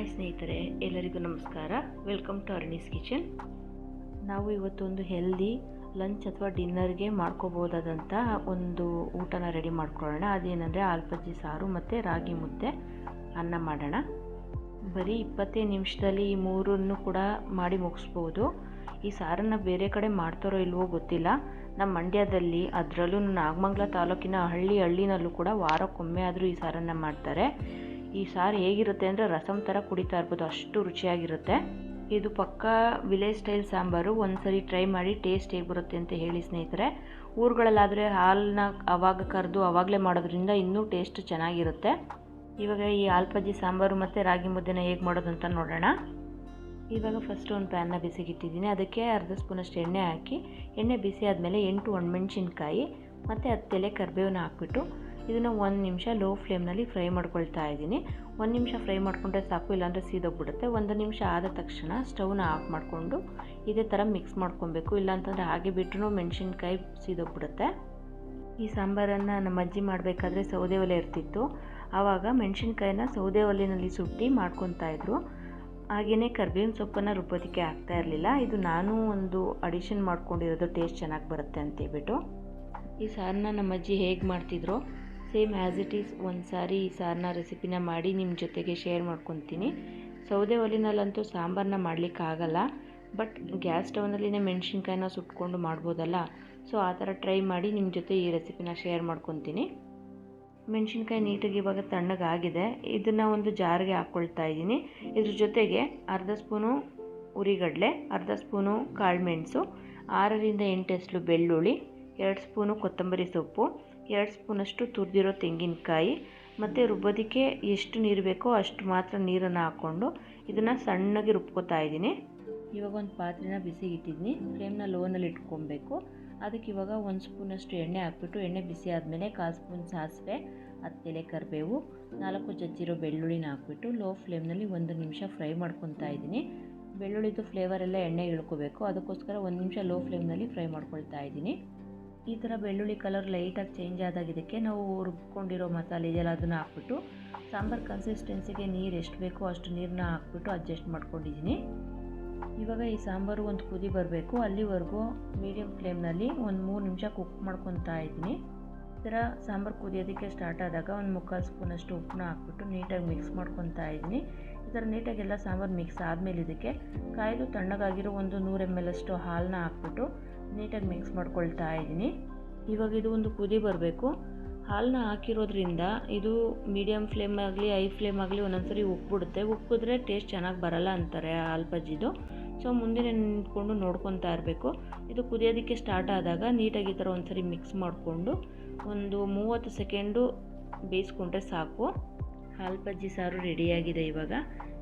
Hi ಸ್ನೇಹಿತರೆ, ಎಲ್ಲರಿಗೂ ನಮಸ್ಕಾರ. ವೆಲ್ಕಮ್ ಟು ಅರ್ಣೀಸ್ ಕಿಚನ್ ನಾವು ಇವತ್ತೊಂದು ಹೆಲ್ದಿ ಲಂಚ್ ಅಥವಾ ಡಿನ್ನರ್ಗೆ ಮಾಡ್ಕೋಬೋದಾದಂಥ ಒಂದು ಊಟನ ರೆಡಿ ಮಾಡ್ಕೊಳ್ಳೋಣ. ಅದೇನೆಂದರೆ ಆಲ್ಪಜ್ಜಿ, ಸಾರು ಮತ್ತು ರಾಗಿ ಮುದ್ದೆ. ಅನ್ನ ಮಾಡೋಣ. ಬರೀ ಇಪ್ಪತ್ತೈದು ನಿಮಿಷದಲ್ಲಿ ಈ ಮೂರನ್ನು ಕೂಡ ಮಾಡಿ ಮುಗಿಸ್ಬೋದು. ಈ ಸಾರನ್ನು ಬೇರೆ ಕಡೆ ಮಾಡ್ತಾರೋ ಇಲ್ವೋ ಗೊತ್ತಿಲ್ಲ. ನಮ್ಮ ಮಂಡ್ಯದಲ್ಲಿ ಅದರಲ್ಲೂ ನಾಗಮಂಗಲ ತಾಲೂಕಿನ ಹಳ್ಳಿ ಹಳ್ಳಿನಲ್ಲೂ ಕೂಡ ವಾರಕ್ಕೊಮ್ಮೆ ಆದರೂ ಈ ಸಾರನ್ನು ಮಾಡ್ತಾರೆ. ಈ ಸಾರು ಹೇಗಿರುತ್ತೆ ಅಂದರೆ ರಸಮ್ ಥರ ಕುಡಿತಾ ಇರ್ಬೋದು, ಅಷ್ಟು ರುಚಿಯಾಗಿರುತ್ತೆ. ಇದು ಪಕ್ಕಾ ವಿಲೇಜ್ ಸ್ಟೈಲ್ ಸಾಂಬಾರು ಒಂದು ಸರಿ ಟ್ರೈ ಮಾಡಿ ಟೇಸ್ಟ್ ಹೇಗೆ ಬರುತ್ತೆ ಅಂತ ಹೇಳಿ ಸ್ನೇಹಿತರೆ. ಊರುಗಳಲ್ಲಾದರೆ ಹಾಲನ್ನ ಅವಾಗ ಕರೆದು ಆವಾಗಲೇ ಮಾಡೋದ್ರಿಂದ ಇನ್ನೂ ಟೇಸ್ಟ್ ಚೆನ್ನಾಗಿರುತ್ತೆ. ಇವಾಗ ಈ ಆಲ್ಪಜ್ಜಿ ಸಾಂಬಾರು ಮತ್ತು ರಾಗಿ ಮುದ್ದೆನ ಹೇಗೆ ಮಾಡೋದು ಅಂತ ನೋಡೋಣ. ಇವಾಗ ಫಸ್ಟ್ ಒಂದು ಪ್ಯಾನ್ನ ಬಿಸಿಗಿಟ್ಟಿದ್ದೀನಿ. ಅದಕ್ಕೆ ಅರ್ಧ ಸ್ಪೂನಷ್ಟು ಎಣ್ಣೆ ಹಾಕಿ, ಎಣ್ಣೆ ಬಿಸಿ ಆದಮೇಲೆ ಎಂಟು ಒಣಮೆಣ್ಸಿನ್ಕಾಯಿ, ಮತ್ತು ಹತ್ತು ಎಲೆ ಕರಿಬೇವನ್ನ ಹಾಕ್ಬಿಟ್ಟು ಇದನ್ನು ಒಂದು ನಿಮಿಷ ಲೋ ಫ್ಲೇಮ್ನಲ್ಲಿ ಫ್ರೈ ಮಾಡ್ಕೊಳ್ತಾ ಇದ್ದೀನಿ. ಒಂದು ನಿಮಿಷ ಫ್ರೈ ಮಾಡಿಕೊಂಡ್ರೆ ಸಾಕು, ಇಲ್ಲಾಂದರೆ ಸೀದೋಗ್ಬಿಡುತ್ತೆ. ಒಂದು ನಿಮಿಷ ಆದ ತಕ್ಷಣ ಸ್ಟವ್ನ ಆಫ್ ಮಾಡಿಕೊಂಡು ಇದೇ ಥರ ಮಿಕ್ಸ್ ಮಾಡ್ಕೊಬೇಕು. ಇಲ್ಲಾಂತಂದರೆ ಹಾಗೆ ಬಿಟ್ಟರು ಮೆಣಸಿನ್ಕಾಯಿ ಸೀದೋಗ್ಬಿಡುತ್ತೆ. ಈ ಸಾಂಬಾರನ್ನು ನಮ್ಮ ಅಜ್ಜಿ ಮಾಡಬೇಕಾದ್ರೆ ಸೌದೆ ಒಲೆ ಇರ್ತಿತ್ತು. ಆವಾಗ ಮೆಣಸಿನ್ಕಾಯಿನ ಸೌದೆ ಒಲೆಯಲ್ಲಿ ಸುಟ್ಟಿ ಮಾಡ್ಕೊತಾ ಇದ್ರು. ಹಾಗೆಯೇ ಕರ್ಬೇವಿನ ಸೊಪ್ಪನ್ನು ರುಬ್ಬೋದಕ್ಕೆ ಆಗ್ತಾ ಇರಲಿಲ್ಲ. ಇದು ನಾನು ಒಂದು ಅಡಿಷನ್ ಮಾಡ್ಕೊಂಡಿರೋದು ಟೇಸ್ಟ್ ಚೆನ್ನಾಗಿ ಬರುತ್ತೆ ಅಂತೇಳ್ಬಿಟ್ಟು ಈ ಸಾರನ್ನ ನಮ್ಮ ಅಜ್ಜಿ ಹೇಗೆ ಮಾಡ್ತಿದ್ರು? ಸೇಮ್ ಆ್ಯಸ್ ಇಟ್ ಈಸ್ ಒಂದು ಸಾರಿ ಈ ಸಾರನ್ನ ರೆಸಿಪಿನ ಮಾಡಿ ನಿಮ್ಮ ಜೊತೆಗೆ ಶೇರ್ ಮಾಡ್ಕೊತೀನಿ. ಸೌದೆ ಒಲಿನಲ್ಲಂತೂ ಸಾಂಬಾರನ್ನ ಮಾಡಲಿಕ್ಕಾಗಲ್ಲ ಬಟ್ ಗ್ಯಾಸ್ ಸ್ಟವ್ನಲ್ಲಿನೇ ಮೆಣಸಿನ್ಕಾಯಿನ ಸುಟ್ಕೊಂಡು ಮಾಡ್ಬೋದಲ್ಲ ಸೊ ಆ ಥರ ಟ್ರೈ ಮಾಡಿ ನಿಮ್ಮ ಜೊತೆ ಈ ರೆಸಿಪಿನ ಶೇರ್ ಮಾಡ್ಕೊತೀನಿ. ಮೆಣಸಿನ್ಕಾಯಿ ನೀಟಾಗಿ ಇವಾಗ ತಣ್ಣಗಾಗಿದೆ, ಇದನ್ನು ಒಂದು ಜಾರಿಗೆ ಹಾಕ್ಕೊಳ್ತಾ ಇದ್ದೀನಿ. ಇದ್ರ ಜೊತೆಗೆ ಅರ್ಧ ಸ್ಪೂನು ಉರಿಗಡಲೆ, ಅರ್ಧ ಸ್ಪೂನು ಕಾಳುಮೆಣಸು ಆರರಿಂದ ಎಂಟು ಎಸ್ಲು ಬೆಳ್ಳುಳ್ಳಿ, ಎರಡು ಸ್ಪೂನು ಕೊತ್ತಂಬರಿ ಸೊಪ್ಪು ಎರಡು ಸ್ಪೂನಷ್ಟು ತುರಿದಿರೋ ತೆಂಗಿನಕಾಯಿ ಮತ್ತು ರುಬ್ಬೋದಕ್ಕೆ ಎಷ್ಟು ನೀರು ಬೇಕೋ ಅಷ್ಟು ಮಾತ್ರ ನೀರನ್ನು ಹಾಕ್ಕೊಂಡು ಇದನ್ನು ಸಣ್ಣಗೆ ರುಬ್ಕೋತಾ ಇದ್ದೀನಿ. ಇವಾಗ ಒಂದು ಪಾತ್ರೆನ ಬಿಸಿಗೆ ಇಟ್ಟಿದ್ದೀನಿ. ಫ್ಲೇಮ್ನ ಲೋನಲ್ಲಿ ಇಟ್ಕೊಬೇಕು. ಅದಕ್ಕೆ ಇವಾಗ ಒಂದು ಸ್ಪೂನಷ್ಟು ಎಣ್ಣೆ ಹಾಕ್ಬಿಟ್ಟು ಎಣ್ಣೆ ಬಿಸಿ ಆದಮೇಲೆ ಕಾಲು ಸ್ಪೂನ್ ಸಾಸಿವೆ ಹತ್ತೆಲೆ ಕರಿಬೇವು, ನಾಲ್ಕು ಜಜ್ಜಿರೋ ಬೆಳ್ಳುಳ್ಳಿನ ಹಾಕ್ಬಿಟ್ಟು ಲೋ ಫ್ಲೇಮ್ನಲ್ಲಿ ಒಂದು ನಿಮಿಷ ಫ್ರೈ ಮಾಡ್ಕೊತಾ ಇದ್ದೀನಿ. ಬೆಳ್ಳುಳ್ಳಿದು ಫ್ಲೇವರೆಲ್ಲ ಎಣ್ಣೆ ಇಳ್ಕೋಬೇಕು. ಅದಕ್ಕೋಸ್ಕರ ಒಂದು ನಿಮಿಷ ಲೋ ಫ್ಲೇಮ್ನಲ್ಲಿ ಫ್ರೈ ಮಾಡ್ಕೊಳ್ತಾ ಇದ್ದೀನಿ. ಈ ಥರ ಬೆಳ್ಳುಳ್ಳಿ ಕಲರ್ ಲೈಟಾಗಿ ಚೇಂಜ್ ಆದಾಗ ಇದಕ್ಕೆ ನಾವು ರುಬ್ಕೊಂಡಿರೋ ಮಸಾಲೆ ಇದೆಯಲ್ಲ ಅದನ್ನು ಹಾಕ್ಬಿಟ್ಟು ಸಾಂಬಾರು ಕನ್ಸಿಸ್ಟೆನ್ಸಿಗೆ ನೀರು ಎಷ್ಟು ಬೇಕೋ ಅಷ್ಟು ನೀರನ್ನ ಹಾಕ್ಬಿಟ್ಟು ಅಡ್ಜಸ್ಟ್ ಮಾಡ್ಕೊಂಡಿದ್ದೀನಿ. ಇವಾಗ ಈ ಸಾಂಬಾರು ಒಂದು ಕುದಿ ಬರಬೇಕು. ಅಲ್ಲಿವರೆಗೂ ಮೀಡಿಯಮ್ ಫ್ಲೇಮ್ನಲ್ಲಿ ಒಂದು ಮೂರು ನಿಮಿಷ ಕುಕ್ ಮಾಡ್ಕೊತಾ ಇದ್ದೀನಿ. ಈ ಥರ ಸಾಂಬಾರು ಕುದಿಯೋದಕ್ಕೆ ಸ್ಟಾರ್ಟ್ ಆದಾಗ ಒಂದು ಮುಕ್ಕಾಲು ಸ್ಪೂನಷ್ಟು ಉಪ್ಪನ್ನ ಹಾಕ್ಬಿಟ್ಟು ನೀಟಾಗಿ ಮಿಕ್ಸ್ ಮಾಡ್ಕೊತಾ ಇದ್ದೀನಿ. ಈ ಥರ ನೀಟಾಗಿ ಎಲ್ಲ ಸಾಂಬಾರು ಮಿಕ್ಸ್ ಆದಮೇಲೆ ಇದಕ್ಕೆ ಕಾಯ್ದು ತಣ್ಣಗಾಗಿರೋ ಒಂದು ನೂರು ಎಂ ಎಲ್ ಅಷ್ಟು ಹಾಲನ್ನ ಹಾಕ್ಬಿಟ್ಟು ನೀಟಾಗಿ ಮಿಕ್ಸ್ ಮಾಡ್ಕೊಳ್ತಾ ಇದ್ದೀನಿ. ಇವಾಗ ಇದು ಒಂದು ಕುದಿ ಬರಬೇಕು. ಹಾಲನ್ನ ಹಾಕಿರೋದ್ರಿಂದ ಇದು ಮೀಡಿಯಮ್ ಫ್ಲೇಮ್ ಆಗಲಿ ಐ ಫ್ಲೇಮ್ ಆಗಲಿ ಒಂದೊಂದ್ಸರಿ ಉಪ್ಪಿಬಿಡುತ್ತೆ ಉಪ್ಪಿದ್ರೆ ಟೇಸ್ಟ್ ಚೆನ್ನಾಗಿ ಬರಲ್ಲ ಅಂತಾರೆ ಆಲ್ಪಜ್ಜಿದು ಸೊ ಮುಂದೆ ನಿಂತ್ಕೊಂಡು ನೋಡ್ಕೊತಾ ಇರಬೇಕು. ಇದು ಕುದಿಯೋದಕ್ಕೆ ಸ್ಟಾರ್ಟ್ ಆದಾಗ ನೀಟಾಗಿ ಈ ಥರ ಒಂದ್ಸರಿ ಮಿಕ್ಸ್ ಮಾಡಿಕೊಂಡು ಒಂದು ಮೂವತ್ತು ಸೆಕೆಂಡು ಬೇಯಿಸ್ಕೊಂಡ್ರೆ ಸಾಕು. ಹಾಲ್ಪಜ್ಜಿ ಸಾರು ರೆಡಿಯಾಗಿದೆ ಇವಾಗ.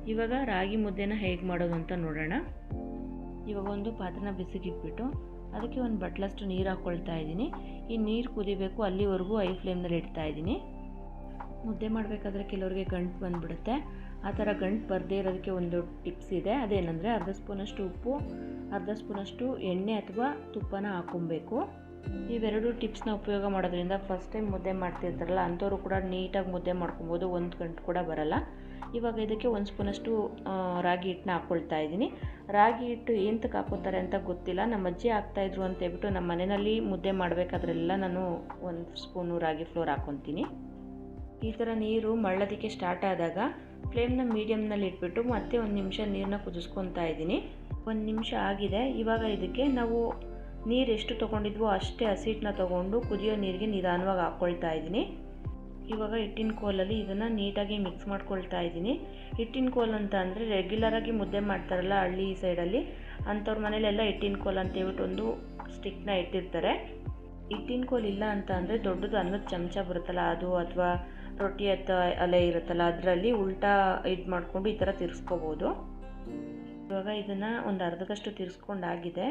ಇವಾಗ ರಾಗಿ ಮುದ್ದೆನ ಹೇಗೆ ಮಾಡೋದು ಅಂತ ನೋಡೋಣ. ಇವಾಗ ಒಂದು ಪಾತ್ರೆನ ಬಿಸಿಗಿಟ್ಬಿಟ್ಟು ಅದಕ್ಕೆ ಒಂದು ಬಟ್ಲಷ್ಟು ನೀರು ಹಾಕ್ಕೊಳ್ತಾ ಇದ್ದೀನಿ. ಈ ನೀರು ಕುದಿಬೇಕು, ಅಲ್ಲಿವರೆಗೂ ಐ ಫ್ಲೇಮ್ನಲ್ಲಿ ಇಡ್ತಾ ಇದ್ದೀನಿ. ಮುದ್ದೆ ಮಾಡಬೇಕಾದ್ರೆ ಕೆಲವರಿಗೆ ಗಂಟು ಬಂದುಬಿಡುತ್ತೆ. ಆ ಥರ ಗಂಟು ಬರದೇ ಇರೋದಕ್ಕೆ ಒಂದು ಟಿಪ್ಸ್ ಇದೆ. ಅದೇನೆಂದರೆ ಅರ್ಧ ಸ್ಪೂನಷ್ಟು ಉಪ್ಪು, ಅರ್ಧ ಸ್ಪೂನಷ್ಟು ಎಣ್ಣೆ ಅಥವಾ ತುಪ್ಪನ ಹಾಕ್ಕೊಬೇಕು ಇವೆರಡು ಟಿಪ್ಸ್ನ ಉಪಯೋಗ ಮಾಡೋದ್ರಿಂದ ಫಸ್ಟ್ ಟೈಮ್ ಮುದ್ದೆ ಮಾಡ್ತಿರ್ತಾರಲ್ಲ, ಅಂಥವ್ರು ಕೂಡ ನೀಟಾಗಿ ಮುದ್ದೆ ಮಾಡ್ಕೊಬೋದು, ಒಂದು ಗಂಟು ಕೂಡ ಬರಲ್ಲ. ಇವಾಗ ಇದಕ್ಕೆ ಒಂದು ಸ್ಪೂನಷ್ಟು ರಾಗಿ ಹಿಟ್ಟನ್ನ ಹಾಕ್ಕೊಳ್ತಾ ಇದ್ದೀನಿ. ರಾಗಿ ಹಿಟ್ಟು ಎಂತಕ್ಕೆ ಹಾಕೋತಾರೆ ಅಂತ ಗೊತ್ತಿಲ್ಲ. ನಮ್ಮ ಅಜ್ಜಿ ಹಾಕ್ತಾಯಿದ್ರು ಅಂತ ಹೇಳ್ಬಿಟ್ಟು ನಮ್ಮ ಮನೆಯಲ್ಲಿ ಮುದ್ದೆ ಮಾಡಬೇಕಾದ್ರೆಲ್ಲ ನಾನು ಒಂದು ಸ್ಪೂನು ರಾಗಿ ಫ್ಲೋರ್ ಹಾಕ್ಕೊತೀನಿ ಈ ಥರ ನೀರು ಮಳ್ಳೋದಕ್ಕೆ ಸ್ಟಾರ್ಟ್ ಆದಾಗ ಫ್ಲೇಮ್ನ ಮೀಡಿಯಮ್ನಲ್ಲಿ ಇಟ್ಬಿಟ್ಟು ಮತ್ತೆ ಒಂದು ನಿಮಿಷ ನೀರನ್ನ ಕುದಿಸ್ಕೊತಾ ಇದ್ದೀನಿ. ಒಂದು ನಿಮಿಷ ಆಗಿದೆ. ಇವಾಗ ಇದಕ್ಕೆ ನಾವು ನೀರು ಎಷ್ಟು ತೊಗೊಂಡಿದ್ವೋ ಅಷ್ಟೇ ಹಸಿಟ್ಟನ್ನ ತೊಗೊಂಡು ಕುದಿಯೋ ನೀರಿಗೆ ನಿಧಾನವಾಗಿ ಹಾಕ್ಕೊಳ್ತಾ ಇದ್ದೀನಿ. ಇವಾಗ ಹಿಟ್ಟಿನ ಕೋಲಲ್ಲಿ ಇದನ್ನು ನೀಟಾಗಿ ಮಿಕ್ಸ್ ಮಾಡ್ಕೊಳ್ತಾ ಇದ್ದೀನಿ. ಹಿಟ್ಟಿನ ಕೋಲ್ ಅಂತ ಅಂದರೆ ರೆಗ್ಯುಲರಾಗಿ ಮುದ್ದೆ ಮಾಡ್ತಾರಲ್ಲ ಹಳ್ಳಿ ಸೈಡಲ್ಲಿ ಅಂಥವ್ರ ಮನೇಲೆಲ್ಲ ಹಿಟ್ಟಿನ ಕೋಲ್ ಅಂತ ಹೇಳ್ಬಿಟ್ಟು ಒಂದು ಸ್ಟಿಕ್ನ ಇಟ್ಟಿರ್ತಾರೆ. ಹಿಟ್ಟಿನ ಕೋಲ್ ಇಲ್ಲ ಅಂತ ಅಂದರೆ ದೊಡ್ಡದು ಅನ್ನದ ಚಮಚ ಬರುತ್ತಲ್ಲ, ಅದು ಅಥವಾ ರೊಟ್ಟಿ ಅಥವಾ ಅಲೆ ಇರುತ್ತಲ್ಲ, ಅದರಲ್ಲಿ ಉಲ್ಟಾ ಇದು ಮಾಡಿಕೊಂಡು ಈ ಥರ ತಿರ್ಸ್ಕೋಬೋದು. ಇವಾಗ ಇದನ್ನು ಒಂದು ಅರ್ಧದಷ್ಟು ತಿರ್ಸ್ಕೊಂಡಾಗಿದೆ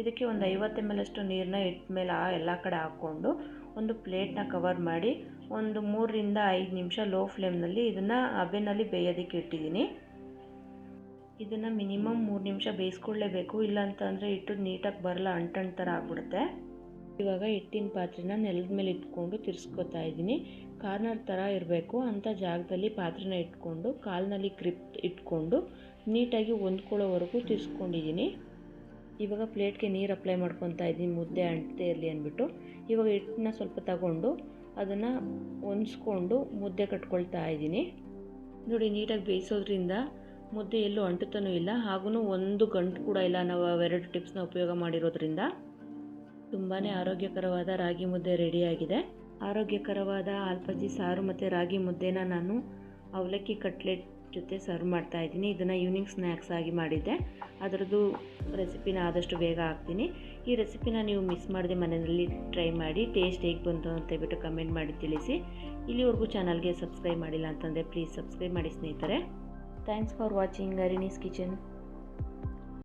ಇದಕ್ಕೆ ಒಂದು ಐವತ್ತು ಎಂ ಎಲ್ ಅಷ್ಟು ನೀರನ್ನ ಇಟ್ಟ ಮೇಲೆ ಆ ಎಲ್ಲ ಕಡೆ ಹಾಕ್ಕೊಂಡು ಒಂದು ಪ್ಲೇಟ್ನ ಕವರ್ ಮಾಡಿ ಒಂದು ಮೂರರಿಂದ ಐದು ನಿಮಿಷ ಲೋ ಫ್ಲೇಮ್ನಲ್ಲಿ ಇದನ್ನು ಹಬೆನಲ್ಲಿ ಬೇಯೋದಕ್ಕೆ ಇಟ್ಟಿದ್ದೀನಿ. ಇದನ್ನು ಮಿನಿಮಮ್ ಮೂರು ನಿಮಿಷ ಬೇಯಿಸ್ಕೊಳ್ಳೇಬೇಕು. ಇಲ್ಲ ಅಂತಂದರೆ ಇಟ್ಟು ನೀಟಾಗಿ ಬರಲ್ಲ ಅಂಟಂಟು ಥರ ಆಗ್ಬಿಡುತ್ತೆ. ಇವಾಗ ಹಿಟ್ಟಿನ ಪಾತ್ರೆನ ನೆಲದ ಮೇಲೆ ಇಟ್ಕೊಂಡು ತಿರ್ಸ್ಕೊತಾ ಇದ್ದೀನಿ. ಕಾರ್ನರ್ ಥರ ಇರಬೇಕು. ಅಂಥ ಜಾಗದಲ್ಲಿ ಪಾತ್ರೆನ ಇಟ್ಕೊಂಡು, ಕಾಲಿನಲ್ಲಿ ಕ್ರಿಪ್ ಇಟ್ಕೊಂಡು ನೀಟಾಗಿ ಹೊಂದ್ಕೊಳ್ಳೋವರೆಗೂ ತಿರ್ಸ್ಕೊಂಡಿದ್ದೀನಿ. ಇವಾಗ ಪ್ಲೇಟ್ಗೆ ನೀರು ಅಪ್ಲೈ ಮಾಡ್ಕೊತಾ ಇದ್ದೀನಿ. ಮುದ್ದೆ ಅಂಟದೇ ಇರಲಿ ಅಂದ್ಬಿಟ್ಟು. ಇವಾಗ ಹಿಟ್ಟನ್ನ ಸ್ವಲ್ಪ ತಗೊಂಡು ಅದನ್ನು ಹೊಂದಿಸ್ಕೊಂಡು ಮುದ್ದೆ ಕಟ್ಕೊಳ್ತಾ ಇದ್ದೀನಿ. ನೋಡಿ, ನೀಟಾಗಿ ಬೇಯಿಸೋದ್ರಿಂದ ಮುದ್ದೆ ಎಲ್ಲೂ ಅಂಟುತ್ತನೂ ಇಲ್ಲ. ಹಾಗೂ ಒಂದು ಗಂಟು ಕೂಡ ಇಲ್ಲ ನಾವು ಅವೆರಡು ಟಿಪ್ಸ್ನ ಉಪಯೋಗ ಮಾಡಿರೋದ್ರಿಂದ. ತುಂಬಾ ಆರೋಗ್ಯಕರವಾದ ರಾಗಿ ಮುದ್ದೆ ರೆಡಿಯಾಗಿದೆ ಆರೋಗ್ಯಕರವಾದ ಆಲ್ಪಜಿ ಸಾರು ಮತ್ತು ರಾಗಿ ಮುದ್ದೆನ ನಾನು ಅವಲಕ್ಕಿ ಕಟ್ಲೆಟ್ ಜೊತೆ ಸರ್ವ್ ಮಾಡ್ತಾ ಇದ್ದೀನಿ. ಇದನ್ನು ಈವ್ನಿಂಗ್ ಸ್ನ್ಯಾಕ್ಸ್ ಆಗಿ ಮಾಡಿದ್ದೆ. ಅದರದ್ದು ರೆಸಿಪಿನ ಆದಷ್ಟು ಬೇಗ ಹಾಕ್ತೀನಿ. ಈ ರೆಸಿಪಿನ ನೀವು ಮಿಸ್ ಮಾಡದೆ ಮನೆಯಲ್ಲಿ ಟ್ರೈ ಮಾಡಿ ಟೇಸ್ಟ್ ಹೇಗೆ ಬಂತು ಅಂತ ಹೇಳ್ಬಿಟ್ಟು ಕಮೆಂಟ್ ಮಾಡಿ ತಿಳಿಸಿ. ಇಲ್ಲಿವರೆಗೂ ಚಾನಲ್ಗೆ ಸಬ್ಸ್ಕ್ರೈಬ್ ಮಾಡಿಲ್ಲ ಅಂತಂದರೆ ಪ್ಲೀಸ್ ಸಬ್ಸ್ಕ್ರೈಬ್ ಮಾಡಿ ಸ್ನೇಹಿತರೆ. ಥ್ಯಾಂಕ್ಸ್ ಫಾರ್ ವಾಚಿಂಗ್ ಅರಿನೀಸ್ ಕಿಚನ್